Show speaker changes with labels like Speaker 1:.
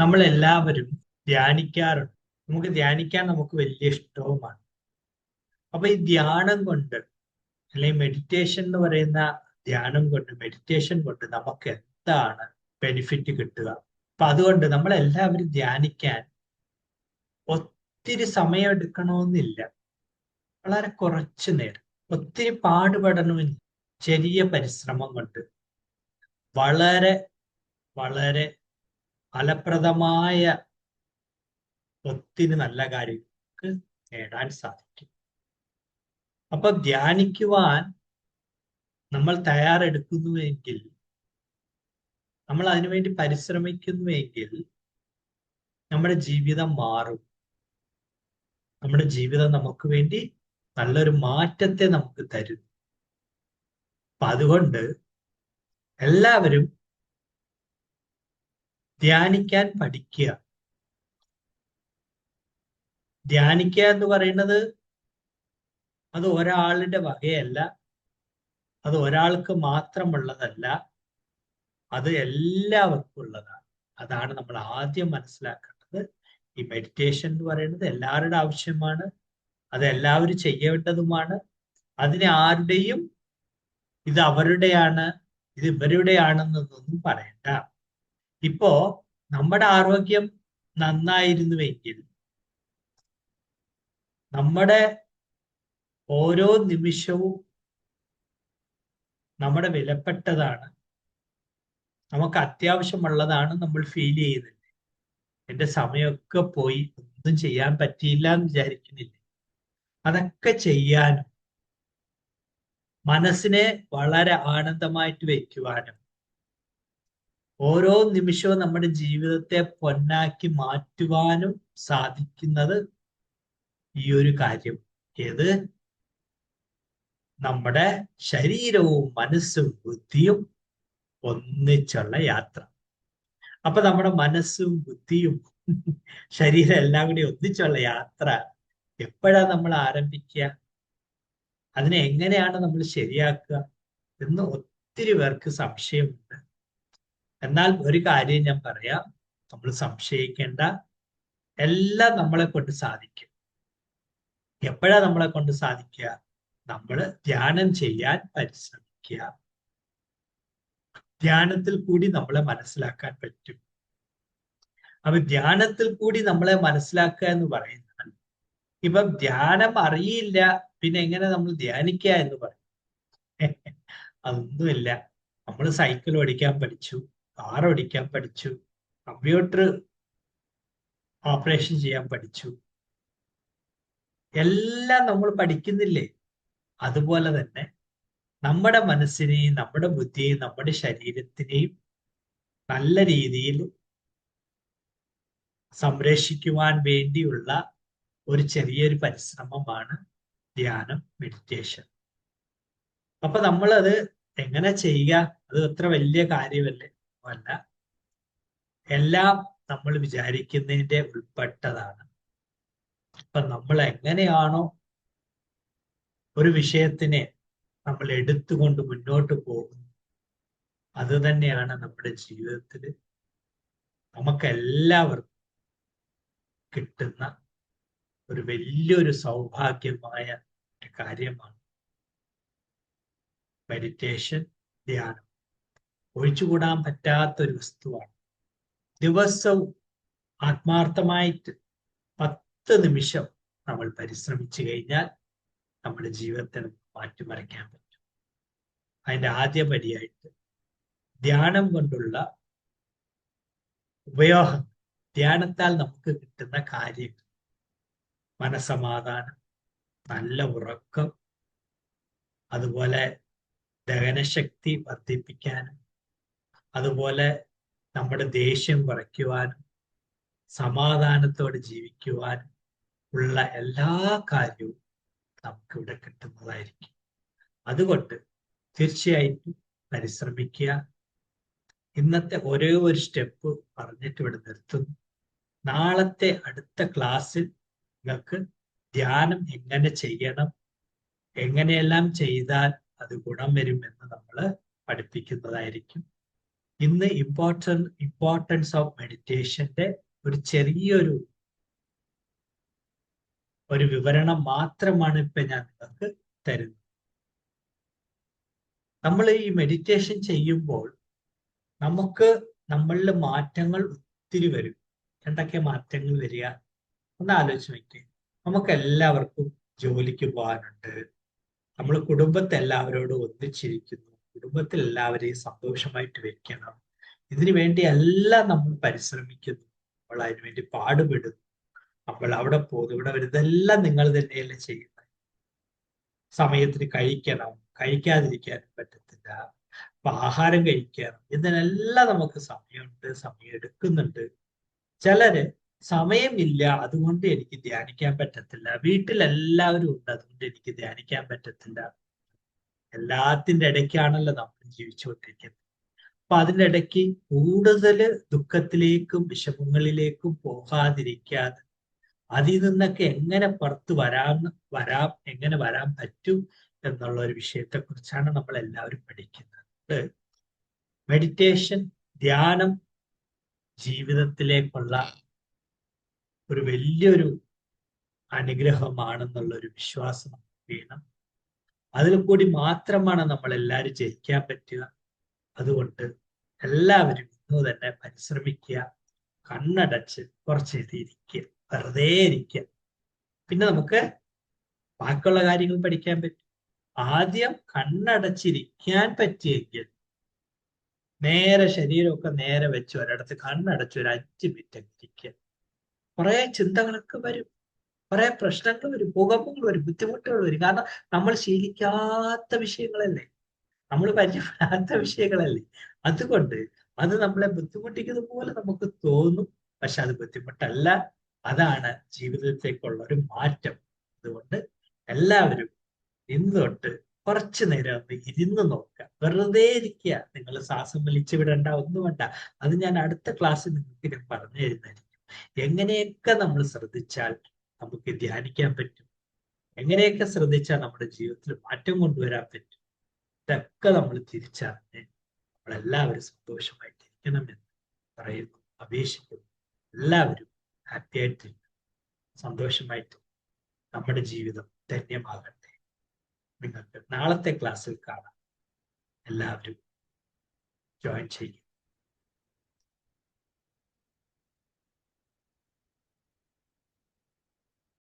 Speaker 1: നമ്മൾ എല്ലാവരും ധ്യാനിക്കാറുണ്ട്. നമുക്ക് ധ്യാനിക്കാൻ നമുക്ക് വലിയ ഇഷ്ടവുമാണ്. അപ്പൊ ഈ ധ്യാനം കൊണ്ട് അല്ലെങ്കിൽ മെഡിറ്റേഷൻ എന്ന് പറയുന്ന ധ്യാനം കൊണ്ട് മെഡിറ്റേഷൻ കൊണ്ട് നമുക്ക് എന്താണ് ബെനിഫിറ്റ് കിട്ടുക? അപ്പൊ അതുകൊണ്ട് നമ്മൾ എല്ലാവരും ധ്യാനിക്കാൻ ഒത്തിരി സമയം എടുക്കണമെന്നില്ല വളരെ കുറച്ചു നേരം. ഒത്തിരി പാടുപെടണമെന്ന് ചെറിയ പരിശ്രമം കൊണ്ട്. വളരെ വളരെ ഫലപ്രദമായ ഒത്തിരി നല്ല കാര്യങ്ങൾക്ക് നേടാൻ സാധിക്കും. അപ്പൊ ധ്യാനിക്കുവാൻ നമ്മൾ തയ്യാറെടുക്കുന്നുവെങ്കിൽ നമ്മൾ അതിനുവേണ്ടി പരിശ്രമിക്കുന്നുവെങ്കിൽ നമ്മുടെ ജീവിതം മാറും. നമ്മുടെ ജീവിതം നമുക്ക് വേണ്ടി നല്ലൊരു മാറ്റത്തെ നമുക്ക് തരും. അപ്പൊ അതുകൊണ്ട് എല്ലാവരും ധ്യാനിക്കാൻ പഠിക്കുക. ധ്യാനിക്കുക എന്ന് പറയുന്നത് അത് ഒരാളുടെ വകയല്ല. അത് ഒരാൾക്ക് മാത്രമുള്ളതല്ല. അത് എല്ലാവർക്കും ഉള്ളതാണ്. അതാണ് നമ്മൾ ആദ്യം മനസ്സിലാക്കേണ്ടത്. ഈ മെഡിറ്റേഷൻ എന്ന് പറയുന്നത് എല്ലാവരുടെ ആവശ്യമാണ്. അത് എല്ലാവരും ചെയ്യേണ്ടതുമാണ്. അതിനെ ആരുടെയും ഇത് അവരുടെയാണ് ഇത് ഇവരുടെയാണെന്നൊന്നും പറയണ്ട. ഇപ്പോ നമ്മുടെ ആരോഗ്യം നന്നായിരുന്നുവെങ്കിൽ നമ്മുടെ ഓരോ നിമിഷവും നമ്മുടെ വിലപ്പെട്ടതാണ്. നമുക്ക് അത്യാവശ്യമുള്ളതാണ് നമ്മൾ ഫീൽ ചെയ്യുന്നത്. എന്റെ സമയമൊക്കെ പോയി ഒന്നും ചെയ്യാൻ പറ്റിയില്ല എന്ന് വിചാരിക്കുന്നില്ല. അതൊക്കെ ചെയ്യാനും മനസ്സിനെ വളരെ ആനന്ദമായിട്ട് വയ്ക്കുവാനും ഓരോ നിമിഷവും നമ്മുടെ ജീവിതത്തെ പൊന്നാക്കി മാറ്റുവാനും സാധിക്കുന്നത് ഈ ഒരു കാര്യം. ഏത്? നമ്മുടെ ശരീരവും മനസ്സും ബുദ്ധിയും ഒന്നിച്ചുള്ള യാത്ര. അപ്പൊ നമ്മുടെ മനസ്സും ബുദ്ധിയും ശരീരം എല്ലാം കൂടി ഒന്നിച്ചുള്ള യാത്ര എപ്പോഴാ നമ്മൾ ആരംഭിക്കുക? അതിനെ എങ്ങനെയാണ് നമ്മൾ ശരിയാക്കുക? എന്ന് ഒത്തിരി പേർക്ക് സംശയമുണ്ട്. എന്നാൽ ഒരു കാര്യം ഞാൻ പറയാം. നമ്മൾ സംശയിക്കേണ്ട എല്ലാം നമ്മളെ കൊണ്ട് സാധിക്കും. എപ്പോഴാ നമ്മളെ കൊണ്ട് സാധിക്കുക? നമ്മൾ ധ്യാനം ചെയ്യാൻ പരിശ്രമിക്കുക. ധ്യാനത്തിൽ കൂടി നമ്മളെ മനസ്സിലാക്കാൻ പറ്റും. അപ്പൊ ധ്യാനത്തിൽ കൂടി നമ്മളെ മനസ്സിലാക്കുക എന്ന് പറയുന്നത് ഇപ്പം ധ്യാനം അറിയില്ല പിന്നെ എങ്ങനെ നമ്മൾ ധ്യാനിക്കുക എന്ന് പറയും? അതൊന്നുമില്ല. നമ്മൾ സൈക്കിൾ ഓടിക്കാൻ പഠിച്ചു. കാർ ഓടിക്കാൻ പഠിച്ചു. കമ്പ്യൂട്ടർ ഓപ്പറേഷൻ ചെയ്യാൻ പഠിച്ചു. എല്ലാം നമ്മൾ പഠിക്കുന്നില്ലേ? അതുപോലെ തന്നെ നമ്മുടെ മനസ്സിനെയും നമ്മുടെ ബുദ്ധിയെയും നമ്മുടെ ശരീരത്തിനെയും നല്ല രീതിയിൽ സംരക്ഷിക്കുവാൻ വേണ്ടിയുള്ള ഒരു ചെറിയൊരു പരിശ്രമമാണ് ധ്യാനം മെഡിറ്റേഷൻ അപ്പൊ നമ്മളത് എങ്ങനെ ചെയ്യുക? അത് അത്ര വലിയ കാര്യമല്ലേ. അല്ല. എല്ലാം നമ്മൾ വിചാരിക്കുന്നതിന്റെ ഉൾപ്പെട്ടതാണ്. അപ്പൊ നമ്മൾ എങ്ങനെയാണോ ഒരു വിഷയത്തിനെ നമ്മൾ എടുത്തുകൊണ്ട് മുന്നോട്ട് പോകുന്നു അത് തന്നെയാണ് നമ്മുടെ ജീവിതത്തിൽ നമുക്കെല്ലാവർക്കും കിട്ടുന്ന ഒരു വലിയൊരു സൗഭാഗ്യമായ കാര്യമാണ്. മെഡിറ്റേഷൻ ധ്യാനം. ഒഴിച്ചുകൂടാൻ പറ്റാത്തൊരു വസ്തുവാണ്. ദിവസവും ആത്മാർത്ഥമായിട്ട് പത്ത് നിമിഷം നമ്മൾ പരിശ്രമിച്ചു കഴിഞ്ഞാൽ നമ്മുടെ ജീവിതത്തെ മാറ്റിമറിക്കാൻ പറ്റും. അതിന്റെ ആദ്യ പടിയായിട്ട് ധ്യാനം കൊണ്ടുള്ള ഉപയോഗം. ധ്യാനത്താൽ നമുക്ക് കിട്ടുന്ന കാര്യങ്ങൾ. മനസമാധാനം നല്ല ഉറക്കം അതുപോലെ ദഹനശക്തി വർദ്ധിപ്പിക്കാനും അതുപോലെ നമ്മുടെ ദേഷ്യം കുറയ്ക്കുവാനും സമാധാനത്തോടെ ജീവിക്കുവാനും ഉള്ള എല്ലാ കാര്യവും നമുക്കിവിടെ കിട്ടുന്നതായിരിക്കും. അതുകൊണ്ട് തീർച്ചയായിട്ടും പരിശ്രമിക്കുക. ഇന്നത്തെ ഒരേ ഒരു സ്റ്റെപ്പ് പറഞ്ഞിട്ട് ഇവിടെ നിർത്തുന്നു. നാളത്തെ അടുത്ത ക്ലാസ്സിൽ നിങ്ങൾക്ക് ധ്യാനം എങ്ങനെ ചെയ്യണം എങ്ങനെയെല്ലാം ചെയ്താൽ അത് ഗുണം വരുമെന്ന് നമ്മൾ പഠിപ്പിക്കുന്നതായിരിക്കും. ഇന്ന് ഇമ്പോർട്ടൻ ഇമ്പോർട്ടൻസ് ഓഫ് മെഡിറ്റേഷന്റെ ഒരു ചെറിയൊരു ഒരു വിവരണം മാത്രമാണ് ഇപ്പൊ ഞാൻ നിങ്ങൾക്ക് തരുന്നത്. നമ്മൾ ഈ മെഡിറ്റേഷൻ ചെയ്യുമ്പോൾ നമുക്ക് നമ്മളിൽ മാറ്റങ്ങൾ ഒത്തിരി വരും. എന്തൊക്കെ മാറ്റങ്ങൾ വരിക? ഒന്ന് ആലോചിച്ച് നോക്കിയേ. നമുക്ക് എല്ലാവർക്കും ജോലിക്ക് പോകാനുണ്ട്. നമ്മൾ കുടുംബത്തെ എല്ലാവരോടും ഒന്നിച്ചിരിക്കുന്നു. കുടുംബത്തിൽ എല്ലാവരെയും സന്തോഷമായിട്ട് വെക്കണം. ഇതിനു വേണ്ടി എല്ലാം നമ്മൾ പരിശ്രമിക്കുന്നു. നമ്മൾ അതിനുവേണ്ടി പാടുപെടുന്നു. നമ്മൾ അവിടെ പോകുന്നു. ഇവിടെ വരും ഇതെല്ലാം നിങ്ങൾ തന്നെയല്ലേ ചെയ്യുന്നത്. സമയത്തിന് കഴിക്കണം. കഴിക്കാതിരിക്കാൻ പറ്റത്തില്ല. അപ്പൊ ആഹാരം കഴിക്കണം. ഇതിനെല്ലാം നമുക്ക് സമയമുണ്ട്. സമയം എടുക്കുന്നുണ്ട്. ചിലര് സമയമില്ല. അതുകൊണ്ട് എനിക്ക് ധ്യാനിക്കാൻ പറ്റത്തില്ല. വീട്ടിൽ എല്ലാവരും ഉണ്ട്. അതുകൊണ്ട് എനിക്ക് ധ്യാനിക്കാൻ പറ്റത്തില്ല. എല്ലാത്തിന്റെ ഇടയ്ക്കാണല്ലോ നമ്മൾ ജീവിച്ചുകൊണ്ടിരിക്കുന്നത്. അപ്പൊ അതിന്റെ ഇടയ്ക്ക് കൂടുതൽ ദുഃഖത്തിലേക്കും വിഷമങ്ങളിലേക്കും പോകാതിരിക്കാതെ അതിൽ നിന്നൊക്കെ എങ്ങനെ പുറത്ത് വരാം വരാം എങ്ങനെ വരാൻ പറ്റും എന്നുള്ള ഒരു വിഷയത്തെ കുറിച്ചാണ് നമ്മൾ എല്ലാവരും പഠിക്കുന്നത്. മെഡിറ്റേഷൻ ധ്യാനം ജീവിതത്തിലേക്കുള്ള ഒരു വലിയൊരു അനുഗ്രഹമാണെന്നുള്ളൊരു വിശ്വാസം വേണം. അതിൽ കൂടി മാത്രമാണ് നമ്മൾ എല്ലാവരും ജയിക്കാൻ പറ്റുക. അതുകൊണ്ട് എല്ലാവരും ഇന്ന് തന്നെ പരിശ്രമിക്കുക കണ്ണടച്ച് കുറച്ച് ഇരിക്കുക വെറുതെ ഇരിക്കുക. പിന്നെ നമുക്ക് ബാക്കിയുള്ള കാര്യങ്ങൾ പഠിക്കാൻ പറ്റും. ആദ്യം കണ്ണടച്ചിരിക്കാൻ പറ്റിയെങ്കിൽ നേരെ ശരീരമൊക്കെ നേരെ വെച്ച് ഒരിടത്ത് കണ്ണടച്ച് ഒരു അഞ്ച് മിനിറ്റ് ഇരിക്കുക. കുറെ ചിന്തകളൊക്കെ വരും. കുറെ പ്രശ്നങ്ങൾ വരും ഭൂകമ്പങ്ങൾ വരും ബുദ്ധിമുട്ടുകൾ വരും. കാരണം നമ്മൾ ശീലിക്കാത്ത വിഷയങ്ങളല്ലേ? നമ്മൾ പരിചയപ്പെടാത്ത വിഷയങ്ങളല്ലേ? അതുകൊണ്ട് അത് നമ്മളെ ബുദ്ധിമുട്ടിക്കുന്നത് പോലെ നമുക്ക് തോന്നും. പക്ഷെ അത് ബുദ്ധിമുട്ടല്ല. അതാണ് ജീവിതത്തേക്കുള്ള ഒരു മാറ്റം. അതുകൊണ്ട് എല്ലാവരും ഇന്ന് തൊട്ട് കുറച്ചു നേരം ഒന്ന് ഇരുന്ന് നോക്കുക. വെറുതെ ഇരിക്കുക. നിങ്ങൾ ശ്വാസം വലിച്ചു വിടണ്ട ഒന്നും വേണ്ട. അത് ഞാൻ അടുത്ത ക്ലാസ്സിൽ നിങ്ങൾക്ക് ഞാൻ പറഞ്ഞു തരുന്നതായിരിക്കും എങ്ങനെയൊക്കെ നമ്മൾ ശ്രദ്ധിച്ചാൽ നമുക്ക് ധ്യാനിക്കാൻ പറ്റും. എങ്ങനെയൊക്കെ ശ്രദ്ധിച്ചാൽ നമ്മുടെ ജീവിതത്തിൽ മാറ്റം കൊണ്ടുവരാൻ പറ്റും? ഇതൊക്കെ നമ്മൾ തിരിച്ചറിഞ്ഞ് നമ്മളെല്ലാവരും സന്തോഷമായിട്ടിരിക്കണമെന്ന് പറയുന്നു. അപേക്ഷിക്കുന്നു. എല്ലാവരും ഹാപ്പി ആയിട്ടിരിക്കും സന്തോഷമായിട്ട് നമ്മുടെ ജീവിതം ധന്യമാകട്ടെ. നിങ്ങൾക്ക് നാളത്തെ ക്ലാസ്സിൽ കാണാം. എല്ലാവരും ജോയിൻ ചെയ്യും